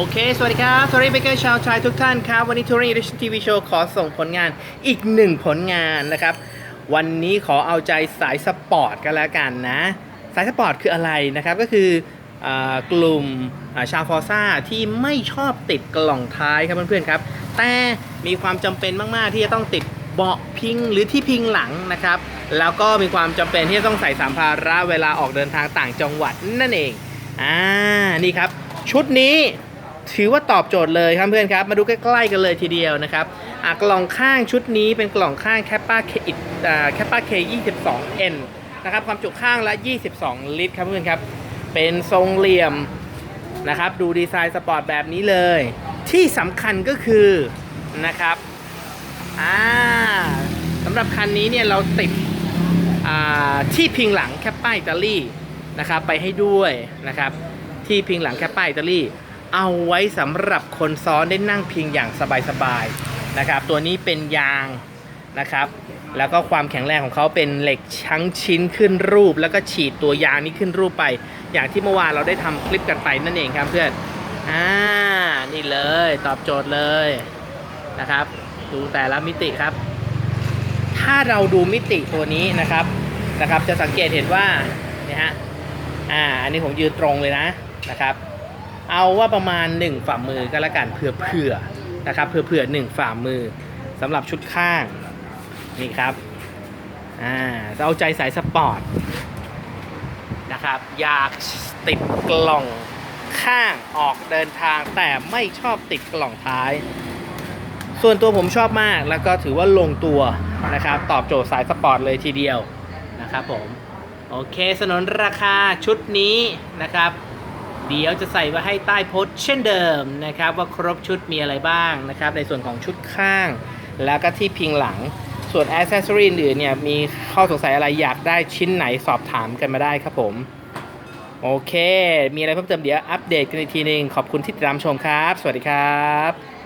โอเค สวัสดีครับทอรี่เบเกอร์ชาวไทยทุกท่านครับ วันนี้ทอรี่ดิชทีวีโชว์ขอส่งผลงานอีกหนึ่งผลงานนะครับ วันนี้ขอเอาใจสายสปอร์ตกันแล้วกันนะ สายสปอร์ตคืออะไรนะครับ ก็คืออกลุ่มชาวฟอร์ซ่าที่ไม่ชอบติดกล่องท้ายครับเพื่อนๆครับ แต่มีความจำเป็นมากๆที่จะต้องติดเบาะพิงหรือที่พิงหลังนะครับ แล้วก็มีความจำเป็นที่จะต้องใส่สัมภาระเวลาออกเดินทางต่างจังหวัดนั่นเองอ่านี่ครับ ชุดนี้ ถือว่าตอบโจทย์เลยครับเพื่อนครับ มาดูใกล้ๆกันเลยทีเดียวนะครับกล่องข้างชุดนี้เป็นกล่องข้างแคปป้าเคอิอ่าแคปป้าเค22 N นะครับความจุข้างละ 22 ลิตรครับเพื่อนครับ เป็นทรงเหลี่ยมนะครับ ดูดีไซน์สปอร์ตแบบนี้เลย ที่สำคัญก็คือนะครับอ่าสำหรับคันนี้เนี่ยเราติดอ่าที่พิงหลังแคปป้าอิตาลีนะครับไปให้ด้วยนะครับ ที่พิงหลังแคปป้าอิตาลี เอาไว้สำหรับคนซ้อนได้นั่งพิงอย่างสบายๆนะครับ ตัวนี้เป็นยางนะครับ แล้วก็ความแข็งแรงของเขาเป็นเหล็กชั้งชิ้นขึ้นรูป แล้วก็ฉีดตัวยางนี้ขึ้นรูปไป อย่างที่เมื่อวานเราได้ทำคลิปกันไปนั่นเองครับเพื่อนอ่านี่เลยตอบโจทย์เลยนะครับ ดูแต่ละมิติครับ ถ้าเราดูมิติตัวนี้นะครับนะครับ จะสังเกตเห็นว่าเนี่ยฮะอ่าอันนี้ผมยืนตรงเลยนะนะครับ เอาว่าประมาณ 1 ฝ่ามือก็แล้วกันเผื่อเผื่อๆนะครับเผื่อเผื่อๆหนึ่งฝ่ามือสำหรับชุดข้างนี่ครับอ่าจะเอาใจสายสปอร์ตนะครับอยากติดกล่องข้างออกเดินทางแต่ไม่ชอบติดกล่องท้าย ส่วนตัวผมชอบมากแล้วก็ถือว่าลงตัวนะครับ ตอบโจทย์สายสปอร์ตเลยทีเดียวนะครับผม โอเคสนนราคาชุดนี้นะครับ เดี๋ยวจะใส่ไว้ให้ใต้โพสเช่นเดิมนะครับ ว่าครบชุดมีอะไรบ้างนะครับ ในส่วนของชุดข้าง แล้วก็ที่พิงหลัง ส่วนอสเซสซอรีอื่นเนี่ยมีข้อสงสัยอะไรอยากได้ชิ้นไหนสอบถามกันมาได้ครับผม โอเค มีอะไรเพิ่มเติมเดี๋ยวอัปเดตกันอีกทีนึง ขอบคุณที่ติดตามชมครับ สวัสดีครับ